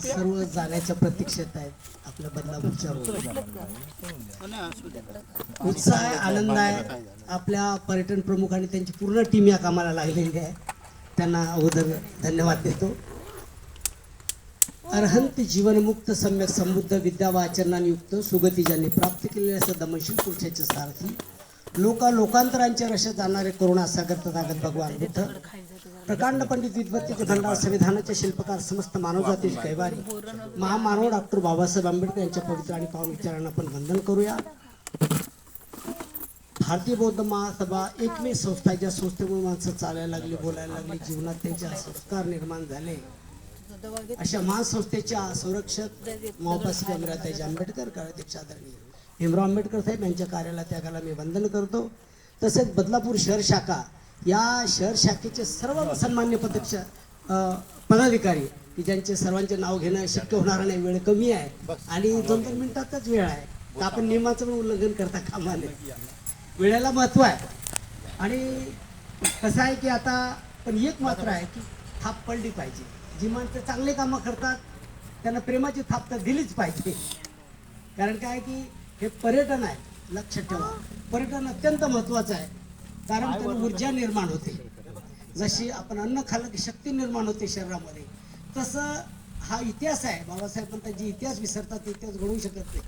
सर्व जाण्याच्या प्रतीक्षेत आहेत आपल्या बदलापूरच्या. उत्साह आहे आनंद आहे. आपल्या पर्यटन प्रमुख आणि त्यांची पूर्ण टीम या कामाला लागलेली आहे. त्यांना अगोदर धन्यवाद देतो. अर्हंत जीवनमुक्त सम्यक समृद्ध विद्या व आचरणाने युक्त सुगती ज्यांनी प्राप्त केलेले असं दमनशील पुरुषाचे सारथी. लोका लोकांतरांच्या रशात जाणारे करुणा सागर तथागत भगवान बुद्ध. प्रकांड पंडित विद्वत्तेचे भंडार संविधानाचे शिल्पकार समस्त मानवजातील कैवारी महामानव डॉक्टर बाबासाहेब आंबेडकर यांच्या पवित्र आणि पावन विचारांना आपण वंदन करूया. भारतीय बौद्ध महासभा एकमेव संस्था आहे, ज्या संस्थेमुळे माणसं चालायला लागली बोलायला लागली जीवनात त्यांचे संस्कार निर्माण झाले. अशा महासंस्थेच्या संरक्षक मोहब्बत अमराताजी आंबेडकर कार्याध्यक्ष आदरणीय भीमराव आंबेडकर साहेब यांच्या कार्याला त्यागाला मी वंदन करतो. तसेच बदलापूर शहर शाखा या शहर शाखेचे सर्व सन्मान्य पदक्ष पदाधिकारी की ज्यांचे सर्वांचे नाव घेणं शक्य होणार नाही वेळ कमी आहे आणि दोन दोन मिनिटातच वेळ आहे. तर आपण नियमाचं पण उल्लंघन करता कामा नये. वेळेला महत्त्व आहे. आणि कसं आहे की आता पण एक मात्र आहे की थाप पडली पाहिजे. जी माणसं चांगले कामं करतात त्यांना प्रेमाची थाप तर दिलीच पाहिजे. कारण काय की हे पर्यटन आहे लक्षात ठेवा. पर्यटन अत्यंत महत्वाचं आहे. कारण त्याने ऊर्जा निर्माण होते. जशी आपण अन्न खाल्लं की शक्ती निर्माण होते शरीरामध्ये. तसं हा इतिहास आहे. बाबासाहेब म्हणतात जे इतिहास विसरतात ते इतिहास घडवू शकत नाही.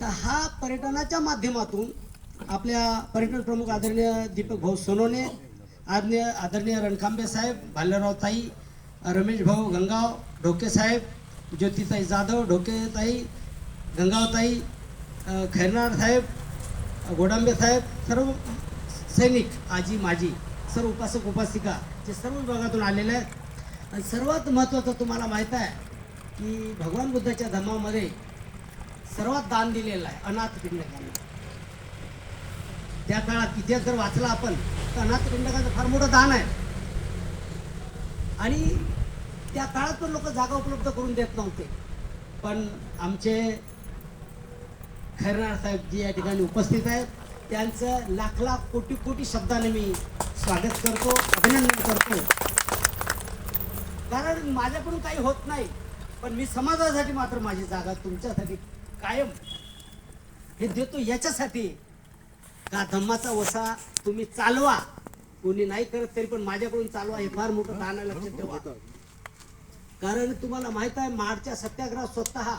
तर हा पर्यटनाच्या माध्यमातून आपल्या पर्यटन प्रमुख आदरणीय दीपक भाऊ सोनोने आदरणीय आदरणीय रणखांबे साहेब भाल्यराव ताई रमेश भाऊ गंगाव ढोके साहेब ज्योतिताई जाधव ढोकेताई गंगावताई खैरनार साहेब गोडांबे साहेब सर्व सैनिक आजी माझी सर्व उपासक उपासिका जे सर्व विभागातून आलेले आहेत. आणि सर्वात महत्त्वाचं तुम्हाला माहीत आहे की भगवान बुद्धाच्या धर्मामध्ये सर्वात दान दिलेलं आहे अनाथ पिंडकांना. त्या काळात इतिहास जर वाचला आपण तर अनाथ पिंडकाचं फार मोठं दान आहे. आणि त्या काळात पण लोक जागा उपलब्ध करून देत नव्हते. पण आमचे खैरनार साहेब जी या ठिकाणी उपस्थित आहेत. त्यांचं लाख लाख कोटी कोटी शब्दाने मी स्वागत करतो अभिनंदन करतो. कारण माझ्याकडून काही होत नाही पण मी समाजासाठी मात्र माझी जागा तुमच्यासाठी कायम. हे देतो याच्यासाठी. का धम्माचा वसा तुम्ही चालवा. कोणी नाही करत तरी पण माझ्याकडून चालवा हे फार मोठं दान लक्षात ठेवा. कारण तुम्हाला माहीत आहे माडच्या सत्याग्रह स्वतः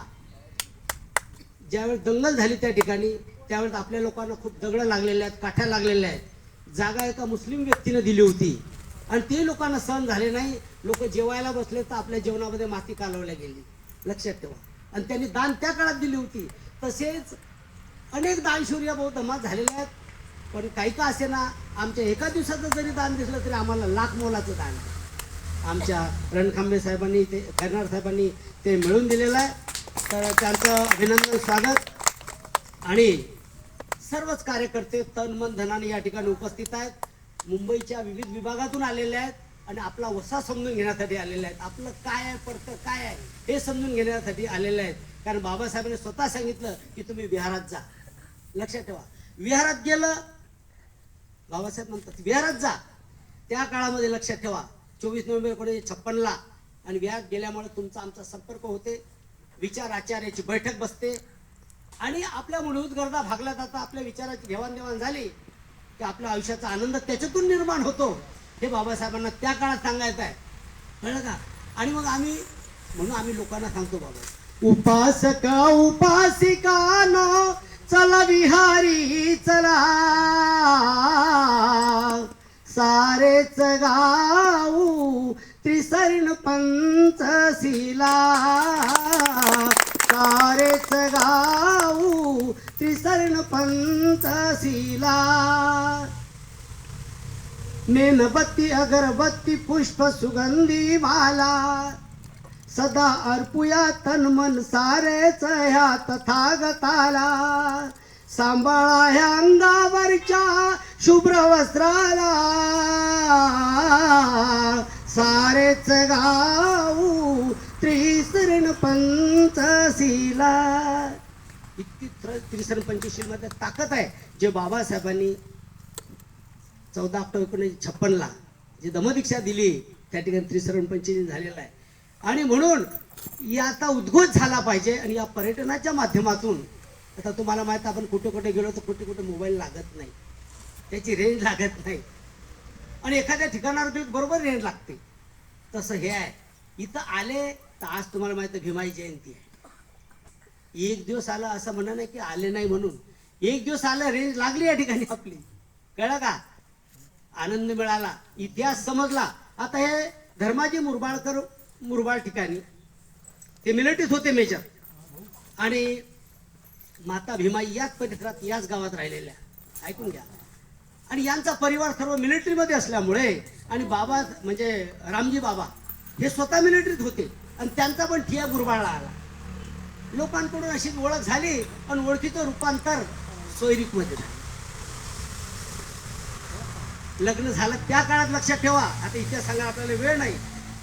ज्यावेळेस दंगल झाली त्या ठिकाणी त्यावेळेस आपल्या लोकांना खूप दगड लागलेल्या आहेत काठ्या लागलेल्या आहेत. जागा एका मुस्लिम व्यक्तीने दिली होती. आणि ते लोकांना सहन झाले नाही. लोक जेवायला बसले तर आपल्या जेवणामध्ये माती कालवल्या गेली. लक्षात ठेवा. आणि त्यांनी दान त्या काळात दिली होती. तसेच अनेक दानशूर या बहुत धमात झालेल्या आहेत. पण काही का असे ना आमच्या एका दिवसाचं जरी दान दिसलं तरी आम्हाला लाख मोलाचं दान आमच्या रणखांबे साहेबांनी ते खैरनार साहेबांनी ते मिळवून दिलेलं आहे. तर त्यांचं अभिनंदन स्वागत. आणि सर्वच कार्यकर्ते तन मन धनाने या ठिकाणी उपस्थित आहेत. मुंबईच्या विविध विभागातून आलेले आहेत आणि आपला वसा समजून घेण्यासाठी आलेले आहेत. आपलं काय आहे पडतं काय आहे हे समजून घेण्यासाठी आलेले आहेत. कारण बाबासाहेबांनी स्वतः सांगितलं की तुम्ही विहारात जा. लक्षात ठेवा. विहारात गेलं बाबासाहेब म्हणतात विहारात जा. त्या काळामध्ये लक्षात ठेवा. चोवीस नोव्हेंबर एकोणीसशे छप्पनला. आणि विहारात गेल्यामुळे तुमचा आमचा संपर्क होते. विचार आचार्याची बैठक बसते. आणि आपल्या मूलभूत गरजा भागल्या जातात आपल्या विचाराची घेवाणदेवाण झाली की आपल्या आयुष्याचा आनंद त्याच्यातून निर्माण होतो. हे बाबासाहेबांना त्या काळात सांगायचं आहे. कळलं का? आणि मग आम्ही म्हणून आम्ही लोकांना सांगतो बाबा. उपासका न चला विहारी चला. सारेच गाऊ त्रिसर्ण पंचशिला. सारेच गाऊ पंचशीला. मेणबत्ती अगरबत्ती पुष्प सुगंधी माला. सदा अर्पुया तन मन सारेच ह्या तथागताला सांभाळा ह्या अंगावरच्या शुभ्र वस्त्राला. सारेच गाऊ त्रिसरण पंचशीला. त्रिसर त्र- पंचशील मध्ये ताकद आहे. जे बाबासाहेबांनी चौदा ऑक्टोबर एकोणीसशे छप्पनला जी दमदीक्षा दिली त्या ठिकाणी त्रिसरण पंचशील झालेला आहे. आणि म्हणून याचा आता उद्घोष झाला पाहिजे आणि या पर्यटनाच्या माध्यमातून आता तुम्हाला माहीत आपण कुठे कुठे गेलो तर कुठे कुठे मोबाईल लागत नाही. त्याची रेंज लागत नाही. आणि एखाद्या ठिकाणावर गेलो बरोबर रेंज लागते. तसं हे आहे. इथं आले तर आज तुम्हाला माहीत भीमाई जयंती आहे. एक दिवस आलं असं म्हणा नाही की आले नाही म्हणून. एक दिवस आलं रेंज लागली या ठिकाणी आपली. कळलं का? आनंद मिळाला. इतिहास समजला. आता हे धर्माजी मुरबाळकर मुरबाळ ठिकाणी. ते मिलिटरीत होते मेजर आणि माता भीमाई याच परिसरात याच गावात राहिलेल्या. ऐकून घ्या. आणि यांचा परिवार सर्व मिलिटरीमध्ये असल्यामुळे आणि बाबा म्हणजे रामजी बाबा हे स्वतः मिलिटरीत होते. आणि त्यांचा पण ठिया गुरबाळला आला. लोकांकडून अशी ओळख झाली पण ओळखीचं रूपांतर सोयरीकमध्ये झालं. लग्न झालं त्या काळात लक्षात ठेवा. आता इतिहास सांगा आपल्याला वेळ नाही.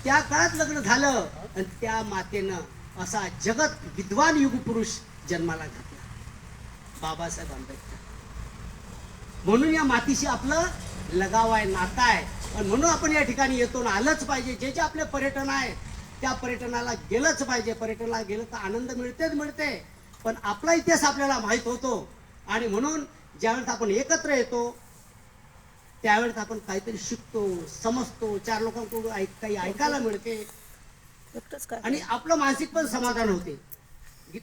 त्या काळात लग्न झालं आणि त्या मातेनं असा जगत विद्वान युग पुरुष जन्माला घातला. बाबासाहेब आंबेडकर. म्हणून या मातीशी आपलं लगाव आहे नाता आहे. आणि म्हणून आपण या ठिकाणी येतो ना आलंच पाहिजे. जे जे आपले पर्यटन आहे त्या पर्यटनाला गेलंच पाहिजे. पर्यटनाला गेलं तर आनंद मिळतेच मिळते. पण आपला इतिहास आपल्याला माहीत होतो. आणि म्हणून ज्यावेळेस आपण एकत्र येतो त्यावेळेस आपण काहीतरी शिकतो समजतो. चार लोकांकडून ऐक काही ऐकायला मिळते. आणि आपलं मानसिक पण समाधान होते.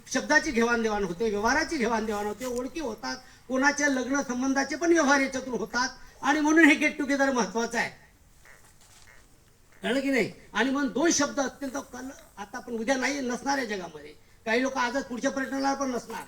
शब्दाची घेवाणदेवाण होते व्यवहाराची घेवाणदेवाण होते ओळखी होतात. कोणाच्या लग्न संबंधाचे पण व्यवहार याच्यातून होतात. आणि म्हणून हे गेट टुगेदर महत्वाचं आहे. कळलं की नाही? आणि म्हणून दोन शब्द अत्यंत कळलं. आता आपण उद्या नाही नसणार आहे जगामध्ये. काही लोक आजच पुढच्या पर्यटनाला पण नसणार.